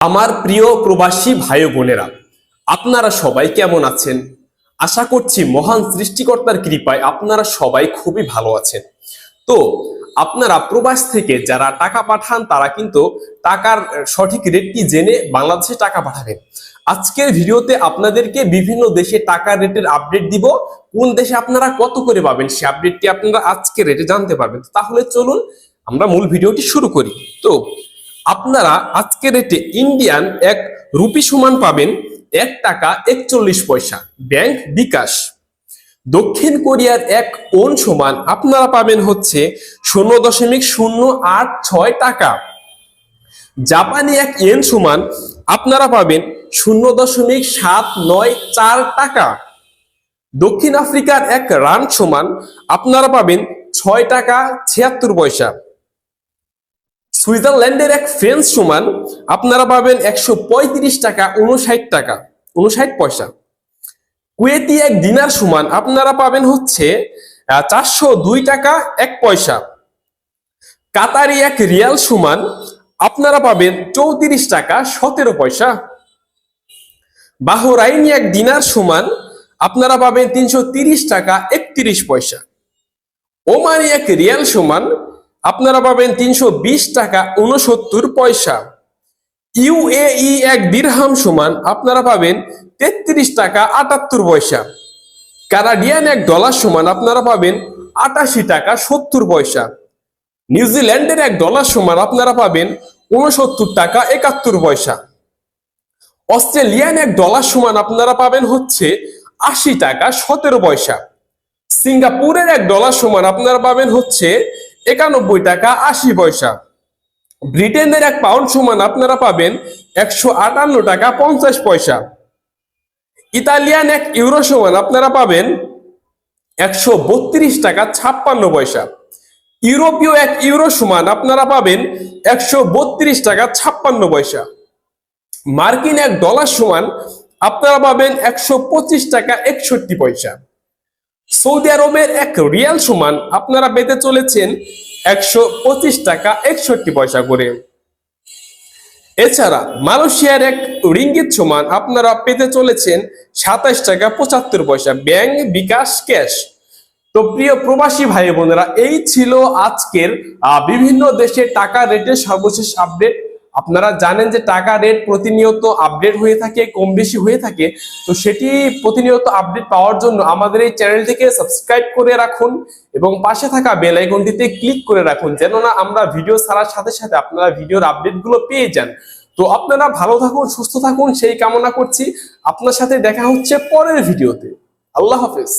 আমার প্রিয় প্রবাসী ভাই বোনেরা, আপনারা সবাই কেমন আছেন? আশা করছি মহান সৃষ্টিকর্তার কৃপায় আপনারা সবাই খুবই ভালো আছেন। তো, আপনারা প্রবাস থেকে যারা টাকা পাঠান, তারা কিন্তু টাকার সঠিক রেটটি জেনে বাংলাদেশে টাকা পাঠাবেন। আজকের ভিডিওতে আপনাদেরকে বিভিন্ন দেশে টাকার রেটের আপডেট দিব। কোন দেশে আপনারা কত করে পাবেন, সে আপডেটটি আপনারা আজকের রেটে জানতে পারবেন। তাহলে চলুন আমরা মূল ভিডিওটি শুরু করি। তো আপনারা আজকের রেটে ইন্ডিয়ান এক রুপি সমান পাবেন এক টাকা একচল্লিশ পয়সা। ব্যাংক বিকাশ। দক্ষিণ কোরিয়ার এক ওন সমান আপনারা পাবেন হচ্ছে শূন্য দশমিক শূন্য আট ছয় টাকা। জাপানি এক ইয়েন সমান আপনারা পাবেন শূন্য দশমিক সাত নয় চার টাকা। দক্ষিণ আফ্রিকার এক রান সমান আপনারা পাবেন ছয় টাকা ছিয়াত্তর পয়সা। সুইজারল্যান্ডের এক ফ্রেন্স সমান, আপনারা পাবেন একশো পঁয়ত্রিশ টাকা উনষাট টাকা উনষাট পয়সা। কুয়েতি এক দিনার সমান, আপনারা পাবেন হচ্ছে চারশো দুই টাকা এক পয়সা। কাতারি এক রিয়াল সমান, আপনারা পাবেন চৌত্রিশ টাকা সতেরো পয়সা। বাহরাইনি এক দিনার সমান, আপনারা পাবেন তিনশো টাকা একত্রিশ পয়সা। ওমানি এক রিয়াল সমান আপনারা পাবেন তিনশো বিশ টাকা উনসত্তর পয়সা। ইউএই এক দিরহাম সমান আপনারা পাবেন তেত্রিশ টাকা আটাত্তর পয়সা। কানাডিয়ান এক ডলার সমান আপনারা পাবেন আটাশি টাকা সত্তর পয়সা। নিউজিল্যান্ডের এক ডলার সমান আপনারা পাবেন উনসত্তর টাকা একাত্তর পয়সা। অস্ট্রেলিয়ান এক ডলার সমান আপনারা পাবেন হচ্ছে আশি টাকা সতেরো পয়সা। সিঙ্গাপুরের এক ডলার সমান আপনারা পাবেন হচ্ছে একানব্বই টাকা আশি পয়সা। ব্রিটেনের এক পাউন্ড সমান আপনারা পাবেন একশো আটান্ন টাকা পঞ্চাশ পয়সা। ইতালিয়ান এক ইউরো সমান আপনারা পাবেন একশো বত্রিশ টাকা ছাপ্পান্ন পয়সা। ইউরোপীয় এক ইউরো সমান আপনারা পাবেন একশো বত্রিশ টাকা ছাপ্পান্ন পয়সা। মার্কিন এক ডলার সমান আপনারা পাবেন একশো পঁচিশ টাকা একষট্টি পয়সা। সৌদি আরবের এক রিয়াল সমান আপনারা পেতে চলেছেন একশো পঁচিশ টাকা একষট্টি পয়সা করে। এছাড়া মালয়েশিয়ার এক রিঙ্গিত সমান আপনারা পেতে চলেছেন সাতাশ টাকা পঁচাত্তর পয়সা ব্যাংক বিকাশ ক্যাশ। তো প্রিয় প্রবাসী ভাই বোনেরা, এই ছিল আজকের বিভিন্ন দেশে টাকা রেটের সর্বশেষ আপডেট আপনারা জানেন যে টাকা রেট প্রতিনিয়ত আপডেট হয়ে থাকে, কম বেশি হয়ে থাকে। তো সেটি প্রতিনিয়ত আপডেট পাওয়ার জন্য আমাদের এই চ্যানেলটিকে সাবস্ক্রাইব করে রাখুন এবং পাশে থাকা বেল আইকনটিতে ক্লিক করে রাখুন, যেন না আমরা ভিডিও ছাড়ার সাথে সাথে আপনারা ভিডিওর আপডেটগুলো পেয়ে যান। তো আপনারা ভালো থাকুন, সুস্থ থাকুন, সেই কামনা করছি। আপনার সাথে দেখা হচ্ছে পরের ভিডিওতে আল্লাহ হাফেজ।